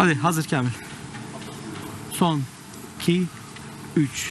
Hadi hazır Kamil. Son 2 3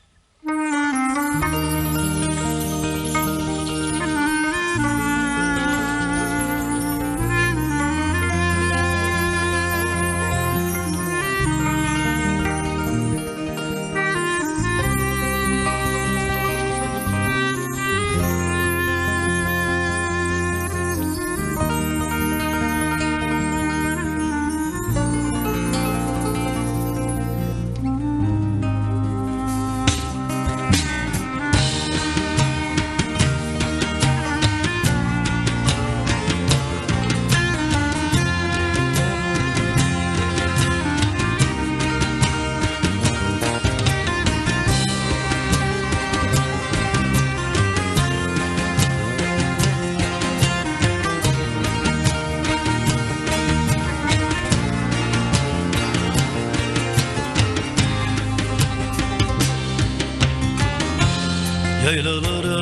Yaylalara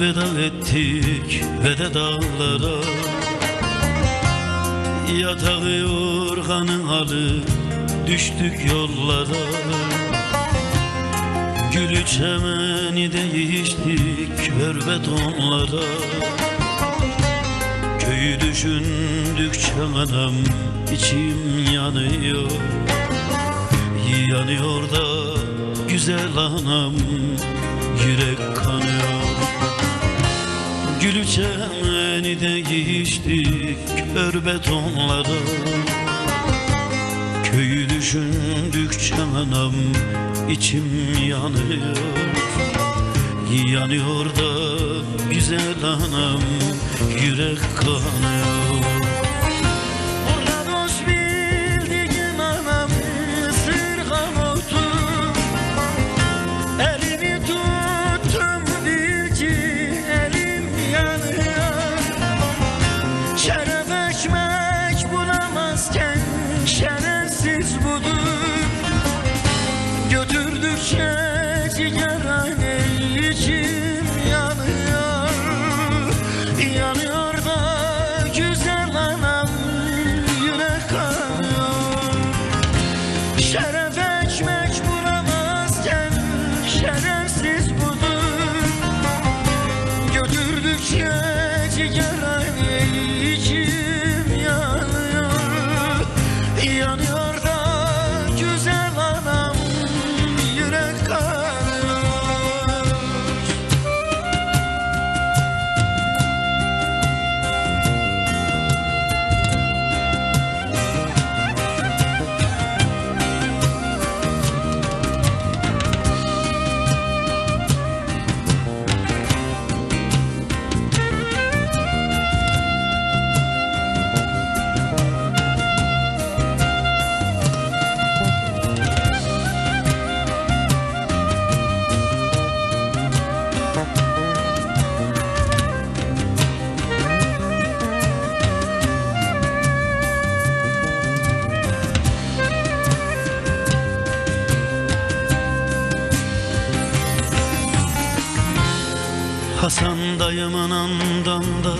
veda ettik ve dağlara. Yatağı yorganı alıp düştük yollara. Gülü çemeni değiştik ver betonlara. Köyü düşündükçe anam içim yanıyor. Yanıyor da güzel anam yürek kanıyor. Gülü çemeni değiştik kör betonlara. Köyü düşündükçe anam içim yanıyor. Yanıyor da güzel anam yürek kanıyor ciğerhane içim yanıyor. Yanıyor da güzel anam yürek kanıyor. Şeref ekmek bulamazken şerefsiz budur. Götürdükçe ciğerhane içim Hasan dayımın andan da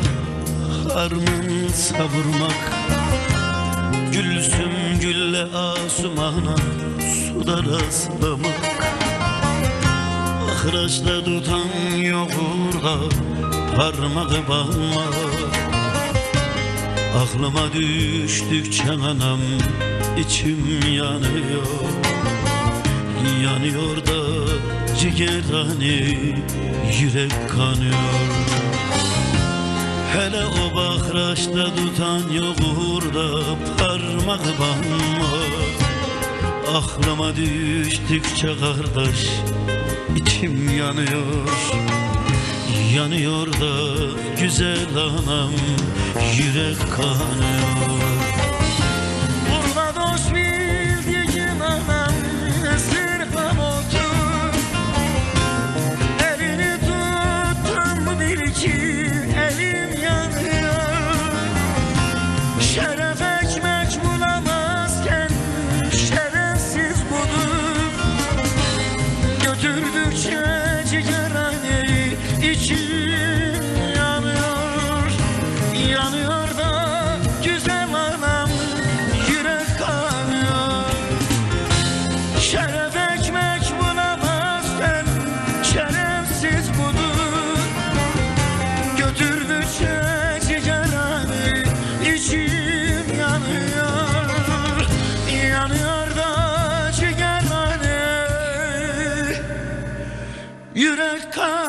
harman savurmak Gülsüm gülle asumana suda rastlamak Ahıraçta tutan yok orada parmağı bağlamak Aklıma düştükçe anam içim yanıyor. Yanıyor da ciğerhane yürek kanıyor. Hele o bahraçta tutan yok orada parmak banma Aklıma düştükçe kardeş içim yanıyor. Yanıyor da güzel anam yürek kanıyor Şeref ekmek Yürek kanı